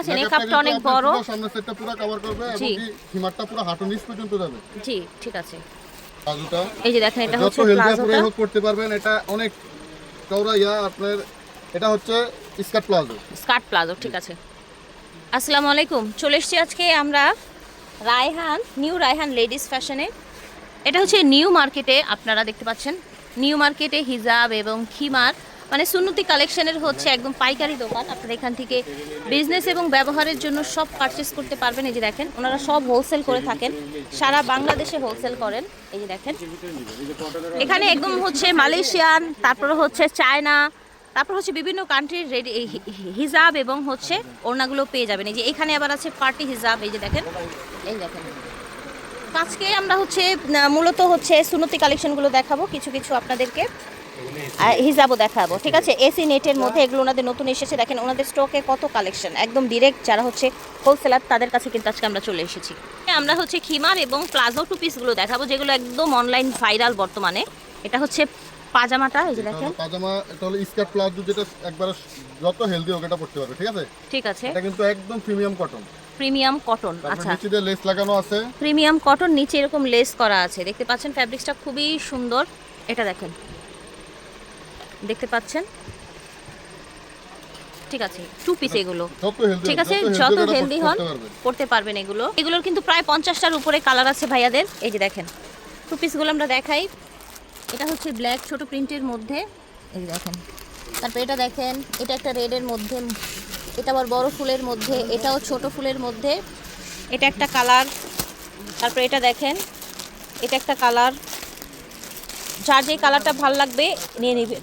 আছে Neck নেকআপটা অনেক বড়। সামনের সেটটা পুরো কভার করবে এবং হিমারটা পুরো হাঁটু নিচ পর্যন্ত যাবে। জি ঠিক আছে। প্লাজোটা। এই যে দেখেন এটা হচ্ছে প্লাজোটা। করতে পারবেন এটা অনেক চওড়া ইয়া আপনার এটা হচ্ছে স্কার্ট প্লাজো। স্কার্ট প্লাজো ঠিক আছে। আসসালামু আলাইকুম। চলে এসেছি আজকে আমরা রায়হান নিউ রায়হান লেডিস ফ্যাশনে। এটা হচ্ছে নিউ মার্কেটে আপনারা দেখতে পাচ্ছেন। নিউ মার্কেটে হিজাব এবং খিমার মানে সুন্নতি কালেকশনের হচ্ছে একদম পাইকারি দোকান। আপনারা এখান থেকে বিজনেস এবং ব্যবহারের জন্য সব পারচেস করতে পারবেন। এই যে দেখেন, ওনারা সব হোলসেল করে থাকেন। সারা বাংলাদেশে হোলসেল করেন। এই যে দেখেন, এখানে একদম হচ্ছে মালয়েশিয়ান, তারপরে হচ্ছে চায়না, তারপর হচ্ছে বিভিন্ন কান্ট্রির রেডি হিজাব এবং হচ্ছে ওড়নাগুলো পেয়ে যাবেন। এই যে এখানে আবার আছে পার্টি হিজাব। এই যে দেখেন, এই দেখেন। আজকে আমরা হচ্ছে মূলত হচ্ছে সুনতি কালেকশনগুলো দেখাবো। কিছু কিছু আপনাদেরকে আর হিজাবও দেখাবো ঠিক আছে? এসি নেটের মধ্যে এগুলো ওনাদের নতুন এসেছে। দেখেন ওনাদের স্টকে কত কালেকশন একদম ডিরেক্ট যারা হচ্ছে হোলসেলার তাদের কাছে কিন্তু আজকে আমরা চলে এসেছি। আমরা হচ্ছে খিমার এবং প্লাজো টু পিসগুলো দেখাবো যেগুলো একদম অনলাইন ভাইরাল বর্তমানে। এটা হচ্ছে পাজামাটা এই যে দেখেন। পাজামা এটা হলো স্কার্ট প্লাজো যেটা একবার যত হেলদি হোক এটা পড়তে পারবে ঠিক আছে? ঠিক আছে। এটা কিন্তু একদম প্রিমিয়াম কটন প্রিমিয়াম কটন আচ্ছা। নিচে লেস লাগানো আছে। প্রিমিয়াম কটন নিচে এরকম লেস করা আছে। দেখতে পাচ্ছেন ফ্যাব্রিক্সটা খুবই সুন্দর। এটা দেখেন। দেখতে পাচ্ছেন? ঠিক আছে টু পিস এগুলো। ঠিক আছে যত হেলদি হন করতে পারবেন এগুলো। এগুলোর কিন্তু প্রায় পঞ্চাশটার উপরে কালার আছে ভাইয়াদের। এই যে দেখেন টু পিসগুলো আমরা দেখাই। এটা হচ্ছে ব্ল্যাক ছোট প্রিন্টের মধ্যে। এই দেখেন তারপর এটা দেখেন এটা একটা রেডের মধ্যে এটা আবার বড় ফুলের মধ্যে এটাও ছোট ফুলের মধ্যে। এটা একটা কালার তারপর এটা দেখেন এটা একটা কালার যার যে কালারটা ভালো লাগবে নিয়ে নেবেন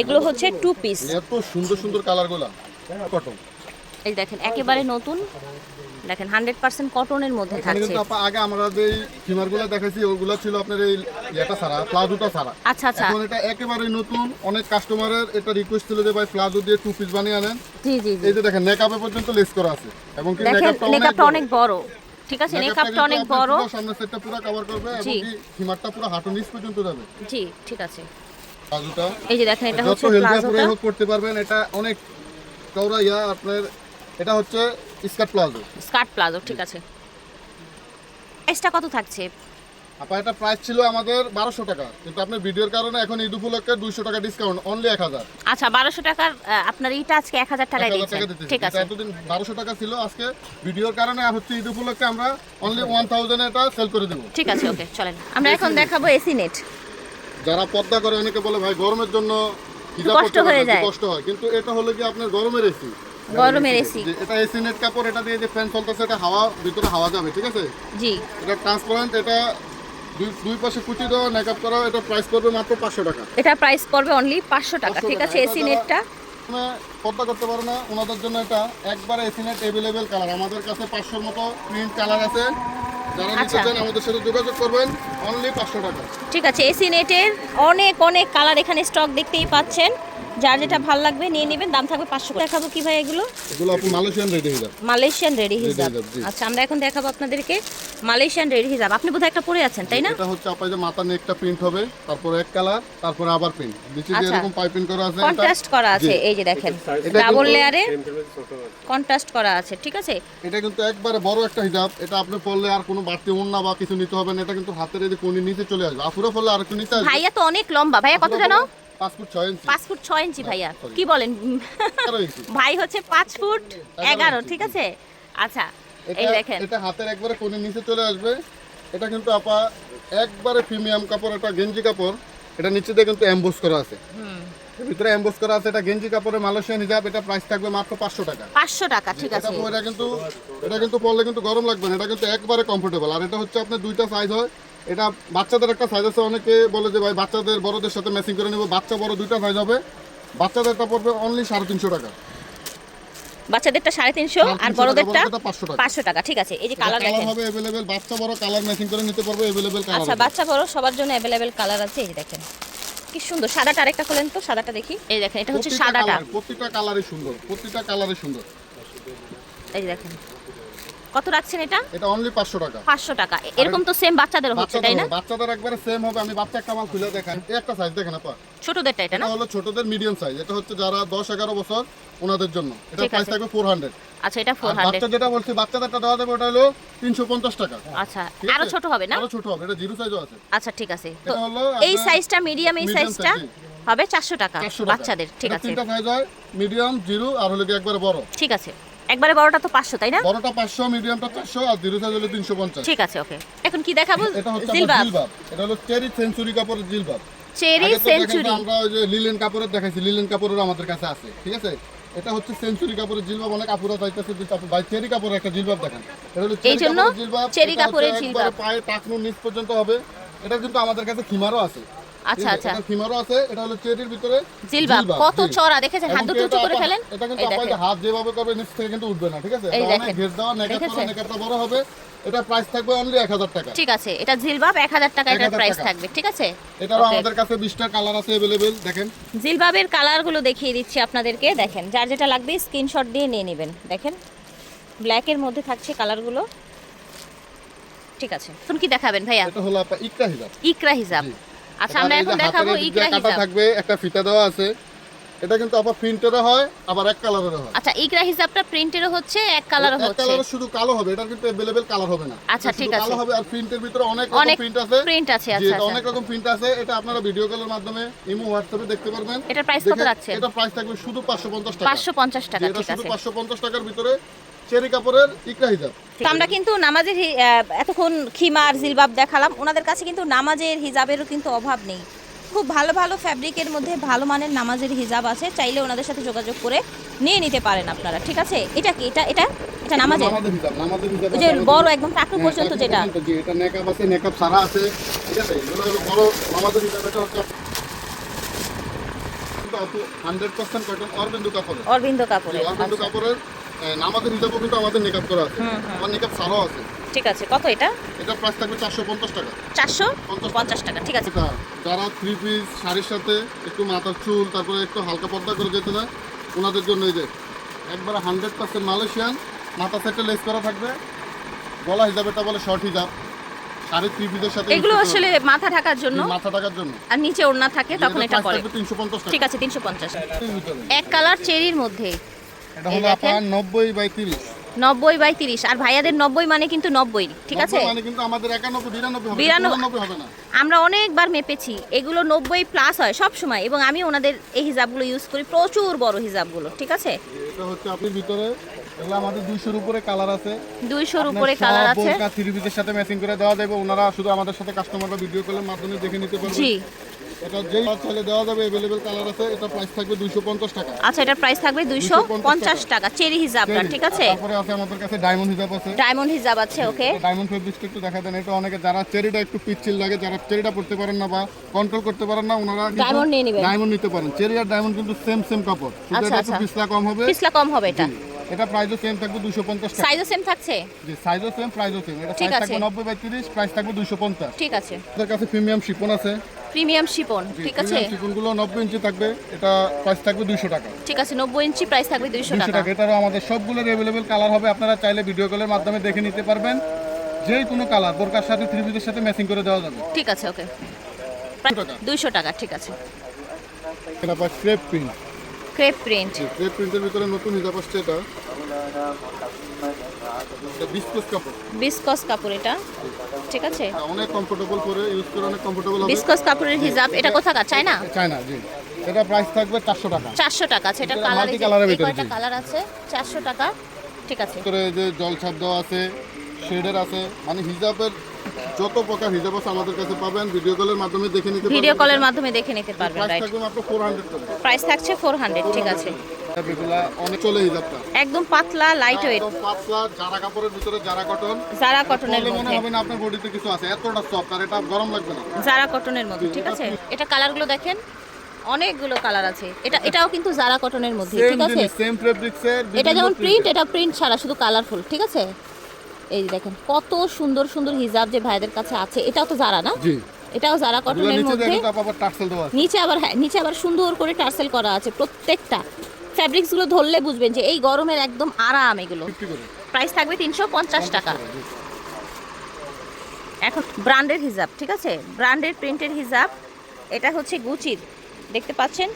এগুলো হচ্ছে টু পিস এত সুন্দর সুন্দর কালারগুলা। কটন এই দেখেন একেবারে নতুন। দেখেন হান্ড্রেড পার্সেন্ট কটনের মধ্যে থাকছে। আগে আমরা যে ফিমারগুলো দেখাইছি ওগুলো ছিল আপনার এই ইয়েটা ছাড়া প্লাজোটা ছাড়া। আচ্ছা আচ্ছা। এখন এটা একেবারে নতুন অনেক কাস্টমারের এটা রিকোয়েস্ট ছিল যে ভাই প্লাজো দিয়ে টু পিস বানিয়ে আনেন। জি জি জি। এই যে দেখেন নেকআপে পর্যন্ত লেস করা আছে। এবং কি দেখেন নেকআপটা অনেক মেকআপটা বড়। অনেক বড়। ঠিক আছে মেকআপটা অনেক বড়। পুরো সামনের সেটটা পুরো কভার করবে এবং কি ফিমারটা পুরো হাঁটু নিচ পর্যন্ত যাবে। জি ঠিক আছে। এই যে দেখেন এটা হচ্ছে প্লাজোটা। হোক করতে পারবেন এটা অনেক চওড়া ইয়া আপনার এটা হচ্ছে স্কার্ট প্লাজো। স্কার্ট প্লাজো ঠিক আছে। প্রাইসটা কত থাকছে? আপা এটা প্রাইস ছিল আমাদের বারোশো টাকা কিন্তু আপনার ভিডিওর কারণে এখন ঈদ উপলক্ষে দুইশো টাকা ডিসকাউন্ট অনলি এক হাজার। আচ্ছা বারোশো টাকার আপনার এইটা আজকে এক হাজার টাকায় দিচ্ছেন ঠিক আছে। এতদিন বারোশো টাকা ছিল আজকে ভিডিওর কারণে আর হচ্ছে ঈদ উপলক্ষে আমরা অনলি ওয়ান থাউজেন্ড এটা সেল করে দেবো। ঠিক আছে ওকে চলেন। আমরা এখন দেখাবো এসি নেট। যারা পর্দা করে অনেকে বলে ভাই গরমের জন্য কষ্ট হয়ে যায়। কষ্ট হয়? কিন্তু এটা হলো কি আপনার গরমের এসি। গরমের এসি। এটা এসি নেট কাপড় এটা দিয়ে যে ফ্যান চলতেছে এটা হাওয়া ভিতরে হাওয়া যাবে ঠিক আছে? জি। এটা ট্রান্সপারেন্ট এটা দুই পাশে কুচি দেওয়া মেকআপ করা এটা প্রাইস পড়বে মাত্র পাঁচশো টাকা। এটা প্রাইস পড়বে অনলি পাঁচশো টাকা। ঠিক আছে এসি নেটটা? মানে পর্দা করতে পারে না ওনাদের জন্য এটা একবারে এসি নেট অ্যাভেলেবেল কালার আমাদের কাছে পাঁচশোর মতো প্রিন্ট কালার আছে। যারা নিতে আচ্ছা। চান আমাদের সাথে যোগাযোগ করবেন অনলি পাঁচশো টাকা ঠিক আছে এসি নেটের অনেক অনেক কালার এখানে স্টক দেখতেই পাচ্ছেন যার যেটা ভালো লাগবে নিয়ে নেবেন দাম থাকবে পাঁচশো দেখাবো কি ভাই এগুলো? মালয়েশিয়ান রেডি যাবে। মালয়েশিয়ান রেডি হিজাব হিজাব, আচ্ছা আমরা এখন দেখাবো আপনাদেরকে মালয়েশিয়ান রেডি হিজাব আপনি বোধহয় একটা পরে আছেন তাই না? এটা হচ্ছে আপনার যে মাথা নেকটা প্রিন্ট হবে তারপরে এক কালার তারপরে আবার প্রিন্ট নিচে দিয়ে আচ্ছা। এরকম পাইপিং করা আছে এটা- কন্ট্রাস্ট করা আছে এই যে দেখেন ডাবল কিন্তু- লেয়ারে কন্ট্রাস্ট করা আছে ঠিক আছে? এটা কিন্তু একবারে বড় একটা হিজাব এটা আপনি পরলে আর কোনো বাড়তি ওড়না বা কিছু নিতে হবে না এটা কিন্তু হাতের এই যে কোণি নিচে চলে আসবে। আফুরা পরলে আর একটু নিচে আসবে। ভাইয়া তো অনেক লম্বা ভাইয়া কত জানো পাঁচ ফুট ছয় ইঞ্চি। পাঁচ ফুট ছয় ইঞ্চি ভাইয়া। sorry। কি বলেন? ভাই হচ্ছে পাঁচ ফুট এগারো। ঠিক আছে? আচ্ছা এই এটা দেখেন। এটা হাতের একবারে কোণে নিচে চলে আসবে। এটা কিন্তু আপা একবারে প্রিমিয়াম কাপড় এটা গেঞ্জি কাপড়। এটা নিচে দিয়ে কিন্তু এমবোস করা আছে। ভিতরে এমবোস করা আছে। এটা গেঞ্জি কাপড়ের মালয়েশিয়ান হিজাব এটা প্রাইস থাকবে মাত্র পাঁচশো টাকা। পাঁচশো টাকা ঠিক এটা আছে। পরে কিন্তু এটা কিন্তু পরলে কিন্তু গরম লাগবে না। এটা কিন্তু একবারে কমফোর্টেবল আর এটা হচ্ছে আপনার দুইটা সাইজ হয়। এটা বাচ্চাদের একটা সাইজ আছে অনেকে বলে যে ভাই বাচ্চাদের বড়দের সাথে ম্যাচিং করে নেব বাচ্চা বড় দুইটা সাইজ হবে বাচ্চাদেরটা পড়বে অনলি সাড়ে তিনশো টাকা। বাচ্চাদেরটা সাড়ে তিনশো আর 350 বড়দেরটা বড়দেরটা 500 টাকা। পাঁচশো টাকা ঠিক আছে। এই যে কালার দেখেন। হবে অ্যাভেলেবেল বাচ্চা বড় কালার ম্যাচিং করে নিতে পারবে অ্যাভেলেবেল কালার আচ্ছা বাচ্চা বড় সবার জন্য অ্যাভেলেবেল কালার আছে এই যে দেখেন। কি সুন্দর সাদাটা আরেকটা খোলেন তো সাদাটা দেখি। এই দেখেন এটা হচ্ছে সাদাটা। প্রতিটা সুন্দর প্রতিটা সুন্দর। এই দেখেন। কত রাখছেন এটা? এটা অনলি পাঁচশো টাকা। পাঁচশো টাকা। এরকম তো সেম বাচ্চাদের হচ্ছে তাই না? বাচ্চাদের একবারে সেম হবে। আমি বাচ্চা একটা মাল খুলে এই একটা সাইজ দেখেন আপা ছোটদেরটা এটা না? হলো ছোটদের মিডিয়াম সাইজ এটা হচ্ছে যারা দশ এগারো বছর ওনাদের জন্য। এটা প্রাইস থাকবে ফোর হান্ড্রেড আচ্ছা এটা ফোর আর হান্ড্রেড বাচ্চা যেটা বলছি বাচ্চাদেরটা দেওয়া যাবে ওটা হলো তিনশো পঞ্চাশ টাকা। আচ্ছা আরও ছোট হবে না? আরও ছোট হবে। এটা জিরো সাইজও আছে। আচ্ছা ঠিক আছে। তো এই সাইজটা মিডিয়াম এই সাইজটা হবে চারশো টাকা 400 টাকা। বাচ্চাদের ঠিক আছে। তিনটা সাইজ হয় মিডিয়াম জিরো আর হলো একবারে বড়। ঠিক আছে। একবারে বড়টা তো পাঁচশো তাই না? বড়টা পাঁচশো মিডিয়ামটা চারশো আর জিরো সাইজ হলো তিনশো পঞ্চাশ। ঠিক আছে ওকে। এখন কি দেখাবো? এটা হচ্ছে জিলবাব। এটা হলো চেরি সেঞ্চুরি কাপড়ের জিলবাব। Cherry century. আমরা ওই যে লিলেন কাপড়ের দেখাইছি লিলেন কাপড়ের আমাদের কাছে আছে ঠিক আছে? এটা হচ্ছে সেঞ্চুরি কাপড়ের জিলবাব অনেক কাপড় চাইতেছে যে তারপর ভাই চেরি কাপড়ের একটা জিলবাব দেখেন। এটা হলো জন্য কাপড়ের জিলবাব, চেরি কাপড়ের জিলবাব। পায়ে টাকনুর নিচ পর্যন্ত হবে। এটা কিন্তু আমাদের কাছে খিমারও আছে। আচ্ছা আচ্ছা। এটা খিমারও আছে এটা হলো চেরির ভিতরে জিলবাব কত চড়া দেখেছেন? হাত দুটো উঁচু করে ফেলেন? এটা কিন্তু যে হাত যেভাবে করবে নিচ থেকে কিন্তু উঠবে না ঠিক আছে? এই দেখেন। ঘের দেওয়া নেকাপ করা বড় হবে। এটা প্রাইস থাকবে অনলি এক হাজার টাকা। ঠিক আছে এটা জিলবাব এক হাজার টাকা এটার প্রাইস থাকবে ঠিক আছে? এটারও আমাদের কাছে বিশটা কালার আছে অ্যাভেলেবেল দেখেন। জিলবাবের কালারগুলো দেখিয়ে দিচ্ছি আপনাদেরকে দেখেন। যার যেটা লাগবে স্ক্রিনশট দিয়ে নিয়ে নেবেন দেখেন। ব্ল্যাকের মধ্যে থাকছে কালারগুলো ঠিক আছে। এখন কি দেখাবেন ভাইয়া? এটা হলো আপনার ইকরা হিজাব। ইকরা হিসাব জি। আচ্ছা আমরা এখন দেখাবো ইকরা হিসাব থাকবে একটা ফিতা দেওয়া আছে। এটা কিন্তু আবার প্রিন্টেরও হয় আবার এক কালারেরও হয়। আচ্ছা ইকরা হিসাবটা প্রিন্টেরও হচ্ছে এক কালারও এক হচ্ছে। কালারের শুধু কালো হবে এটা কিন্তু অ্যাভেলেবেল কালার হবে না। আচ্ছা, ঠিক আছে। কালো হবে আর প্রিন্টের ভিতরে অনেক রকম অনেক প্রিন্ট আছে। প্রিন্ট আছে আচ্ছা আচ্ছা। অনেক রকম প্রিন্ট আছে এটা আপনারা ভিডিও কলের মাধ্যমে ইমো হোয়াটসঅ্যাপে দেখতে পারবেন। এটার প্রাইস কত রাখছেন? এটা প্রাইস থাকবে শুধু 550 টাকা। পাঁচশো পঞ্চাশ টাকা এটা ঠিক শুধু আছে। 550 টাকার ভিতরে চেরি কাপড়ের ইকরা হিজাব। আমরা কিন্তু নামাজের এতক্ষণ খিমার জিলবাব দেখালাম। ওনাদের কাছে কিন্তু নামাজের হিজাবেরও কিন্তু অভাব নেই। খুব ভালো ভালো ফ্যাব্রিকের মধ্যে ভালো মানের নামাজের হিজাব আছে। চাইলে ওনাদের সাথে যোগাযোগ করে নিয়ে নিতে পারেন আপনারা। ঠিক আছে? এটা কি? এটা এটা এটা নামাজের? ওই যে বড় একদম টাকু হ্যাঁ, পর্যন্ত যেটা। এটা নেকাব আছে নেকাব সারা আছে। ঠিক আছে? এগুলো হলো বড় নামাজের হিজাব এটা হচ্ছে 100% কাপড়ের। অরবিন্দ কাপড়ের অরবিন্দু আচ্ছা। কাপড়ের এ, নামাজের কিন্তু আমাদের নেকাব করা আছে। আমার নেকাব সারাও আছে। ঠিক আছে কত এটা? এটা প্রাইস থাকবে 450 টাকা। চারশো 50 পঞ্চাশ টাকা ঠিক আছে। যারা থ্রি পিস শাড়ির সাথে একটু মাথার চুল তারপরে একটু হালকা পর্দা করে যেতে না ওনাদের জন্য এই যে একবারে হান্ড্রেড পার্সেন্ট মালয়েশিয়ান মাথা সেটে লেস করা থাকবে। গলা হিসাবেটা বলে শর্ট হিজাব। শাড়ি থ্রি পিসের সাথে এগুলো আসলে মাথা ঢাকার জন্য? মাথা টাকার জন্য। আর নিচে ওড়না থাকে তখন এটা করে তিনশো পঞ্চাশ টাকা। ঠিক আছে তিনশো পঞ্চাশ। এর ভিতরে। এক কালার চেরির মধ্যে। এটা হলো আপনার নব্বই বাই তিরিশ। নব্বই বাই তিরিশ। আর ভাইয়াদের নব্বই মানে কিন্তু নব্বই ঠিক আছে? মানে কিন্তু আমাদের একানব্বই বিরানব্বই হবে বিরানব্বই। বিরানব্বই হবে না। আমরা অনেকবার মেপেছি এগুলো নব্বই প্লাস হয় সব সময় এবং আমি ওনাদের এই হিজাবগুলো ইউজ করি প্রচুর বড় হিজাবগুলো ঠিক আছে? এটা হচ্ছে আপনি ভিতরে এগুলো আমাদের দুইশোর উপরে কালার আছে। দুইশোর উপরে কালার আছে। থ্রি পিসের সাথে ম্যাচিং করে দেওয়া যাবে ওনারা শুধু আমাদের সাথে কাস্টমাররা ভিডিও কলের মাধ্যমে দেখে নিতে পারবে। জি। এটা যেই চাইলে দেওয়া যাবে अवेलेबल কালার আছে এটা প্রাইস থাকবে 250 টাকা আচ্ছা এটার প্রাইস থাকবে দুইশো 250 পঞ্চাশ টাকা চেরি হিজাবটা Cherry। ঠিক আছে তারপরে আছে আমাদের কাছে ডায়মন্ড হিসাব আছে ডায়মন্ড হিজাব আছে ওকে ডায়মন্ড ফেব্রিক্সটা একটু দেখা দেন এটা অনেকে যারা চেরিটা একটু পিচ্ছিল লাগে যারা চেরিটা পড়তে পারেন না বা কন্ট্রোল করতে পারেন না ওনারা Diamond নিয়ে নিবেন। ডায়মন্ড নিতে পারেন চেরি আর ডায়মন্ড কিন্তু সেম সেম কাপড় শুধু আচ্ছা, এটা একটু আচ্ছা। পিছলা কম হবে পিছলা কম হবে এটা জি। এটা প্রাইসও সেম থাকবে 250 টাকা সাইজও সেম থাকছে জি সাইজও সেম প্রাইসও সেম এটা ঠিক সাইজ আছে। থাকবে 90 বাই 30 প্রাইস থাকবে 250 ঠিক আছে আমাদের কাছে প্রিমিয়াম শিপন আছে প্রিমিয়াম শিপন ঠিক আছে? চিকনগুলো নব্বই ইঞ্চি থাকবে এটা প্রাইস থাকবে দুইশো টাকা। ঠিক আছে নব্বই ইঞ্চি প্রাইস থাকবে দুইশো দুইশো টাকা। টাকা এটারও আমাদের সবগুলোর অ্যাভেলেবেল কালার হবে আপনারা চাইলে ভিডিও কলের মাধ্যমে দেখে নিতে পারবেন। যে কোনো কালার বোরকার সাথে থ্রি পিসের সাথে ম্যাচিং করে দেওয়া যাবে। ঠিক আছে ওকে টাকা। দুইশো টাকা ঠিক আছে। এটা পায় crepe print crepe print crepe প্রিন্টের ভিতরে নতুন হিসাব আসছে এটা। বিস্কুস কাপড়। এটা। ঠিক আছে? অনেক কমফোর্টেবল করে ইউজ করে অনেক কমফোর্টেবল হবে। বিসকস কাপড়ের হিজাব এটা কোথাকার? চায় না চায়না জি। এটা প্রাইস থাকবে চারশো টাকা। চারশো টাকা আছে এটা কালার কয়টা কালার আছে? চারশো টাকা। ঠিক আছে। ভিতরে যে জল ছাপ দেওয়া আছে শেডের আছে। মানে হিজাবের যত প্রকার হিজাব আছে আমাদের কাছে পাবেন ভিডিও কলের মাধ্যমে দেখে নিতে পারবেন। ভিডিও কলের মাধ্যমে দেখে নিতে পারবেন প্রাইস থাকবে মাত্র ফোর হান্ড্রেড প্রাইস থাকছে ফোর হান্ড্রেড ঠিক আছে। একদম পাতলা লাইট ওয়েট পাতলা জারা কাপড়ের ভিতরে জারা কটন জারা কটনের মনে মধ্যে। আপনার বডিতে কিছু আছে এতটা সফট আর এটা গরম লাগবে না। জারা কটনের মধ্যে ঠিক আছে? এটা কালারগুলো দেখেন অনেকগুলো কালার আছে। এটা এটাও কিন্তু জারা কটনের মধ্যে ঠিক আছে? সেম ফেব্রিক্সের এটা যেমন প্রিন্ট এটা প্রিন্ট ছাড়া শুধু কালারফুল ঠিক আছে? এই দেখেন কত সুন্দর সুন্দর হিজাব যে ভাইদের কাছে আছে এটাও তো জারা না? জি। এটাও জারা কটনের মধ্যে। নিচে আবার হ্যাঁ নিচে আবার সুন্দর করে টার্সেল করা আছে প্রত্যেকটা। ফ্যাব্রিক্সগুলো ধরলে বুঝবেন যে এই গরমের একদম আরাম এগুলো 50 করে প্রাইস থাকবে তিনশো পঞ্চাশ টাকা এখন ব্র্যান্ডের হিজাব ঠিক আছে ব্র্যান্ডের প্রিন্টের হিজাব এটা হচ্ছে গুচির দেখতে পাচ্ছেন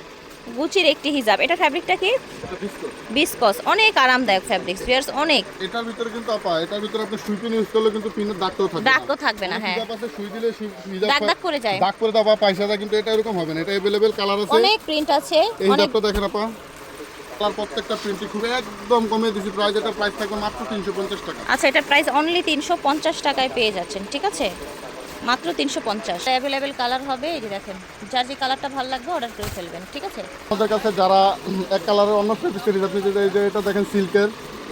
গুচির একটি হিজাব এটা ফ্যাব্রিকটা কি এটা বিস্কুট বিসকস অনেক আরামদায়ক ফ্যাব্রিক্স ভিউয়ার্স অনেক এটার ভিতরে কিন্তু আপা এটার ভিতরে আপনি সুই পিন ইউজ করলে কিন্তু পিনের দাগটাও থাকবে দাগ তো থাকবে না হ্যাঁ হিজাব আছে সুই দিলে সুই হিজাব দাগ দাগ করে যায় দাগ করে দাও বা পয়সা দাও কিন্তু এটা এরকম হবে না এটা अवेलेबल কালার আছে অনেক প্রিন্ট আছে এই অনেক হিজাবটা দেখেন আপা কালার প্রত্যেকটা প্রিন্টই খুব একদম কমে দিছি প্রাইস এটা প্রাইস থাকবে মাত্র 350 টাকা। আচ্ছা এটা প্রাইস অনলি তিনশো পঞ্চাশ টাকায় পেয়ে যাচ্ছেন ঠিক আছে? মাত্র তিনশো পঞ্চাশ। অ্যাভেলেবেল কালার হবে এই যে দেখেন যার যে কালারটা ভালো লাগবে অর্ডার করে ফেলবেন ঠিক আছে? আমাদের কাছে যারা এক কালারের অন্য ফেব্রিক্সের আপনি যে এটা দেখেন সিল্কের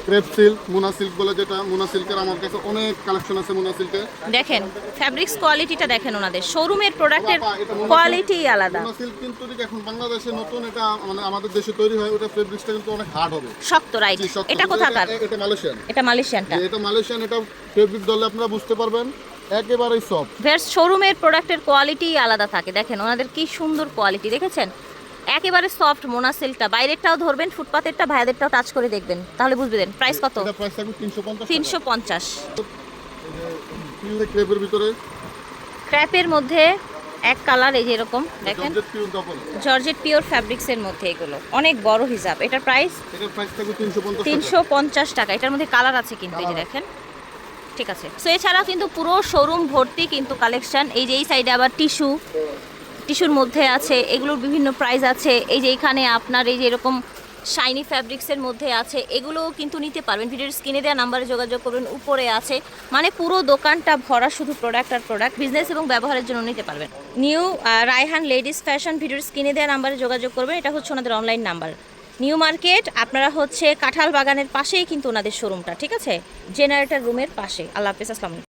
ক্রেপ সিল্ক মুনা সিল্ক বলে যেটা মুনা সিল্কের আমার কাছে অনেক কালেকশন আছে মুনা সিল্কের দেখেন ফ্যাব্রিক্স কোয়ালিটিটা দেখেন ওনাদের। শোরুমের প্রোডাক্টের কোয়ালিটি আলাদা মুনা সিল্ক। কিন্তু এখন বাংলাদেশে নতুন এটা মানে আমাদের দেশে তৈরি হয় ওটা ফেব্রিক্সটা কিন্তু অনেক হার্ড হবে। শক্ত রাইট এটা কোথাকার? এটা মালয়েশিয়ান এটা মালয়েশিয়ানটা এটা মালয়েশিয়ান এটা ফেব্রিক ধরলে আপনারা বুঝতে পারবেন একেবারেই সফট ভেরস শোরুমের প্রোডাক্টের কোয়ালিটি আলাদা থাকে। দেখেন ওনাদের কি সুন্দর কোয়ালিটি দেখেছেন? একেবারে সফট মোনা সিল্কটা বাইরেরটাও ধরবেন ফুটপাতেরটা ভাইয়াদেরটাও টাচ করে দেখবেন। তাহলে বুঝবেন প্রাইস কত? তিনশো পঞ্চাশ ক্র্যাপের মধ্যে এক কালার এই যে এরকম দেখেন। জর্জেট পিওর ফ্যাব্রিক্সের মধ্যে এগুলো। অনেক বড় হিসাব। এটার প্রাইস তিনশো পঞ্চাশ তিনশো পঞ্চাশ টাকা। এটার মধ্যে কালার আছে কিন্তু এই যে দেখেন। ঠিক আছে। সো এছাড়া কিন্তু পুরো শোরুম ভর্তি কিন্তু কালেকশন এই যে এই সাইডে আবার টিস্যু টিস্যুর মধ্যে আছে, এগুলোর বিভিন্ন প্রাইস আছে। এই যে এখানে আপনার এই যে এরকম শাইনি ফ্যাব্রিক্সের মধ্যে আছে, এগুলোও কিন্তু নিতে পারবেন। ভিডিওর স্ক্রিনে দেওয়া নাম্বারে যোগাযোগ করবেন উপরে আছে। মানে পুরো দোকানটা ভরা শুধু প্রোডাক্ট আর প্রোডাক্ট বিজনেস এবং ব্যবহারের জন্য নিতে পারবেন। নিউ রায়হান লেডিস ফ্যাশন ভিডিওর স্ক্রিনে দেওয়া নাম্বারে যোগাযোগ করবেন। এটা হচ্ছে ওনাদের অনলাইন নাম্বার নিউ মার্কেট আপনারা হচ্ছে কাঁঠাল বাগানের পাশেই কিন্তু ওনাদের শোরুমটা ঠিক আছে? জেনারেটর রুমের পাশে। আল্লাহ হাফিজ, আসসালাম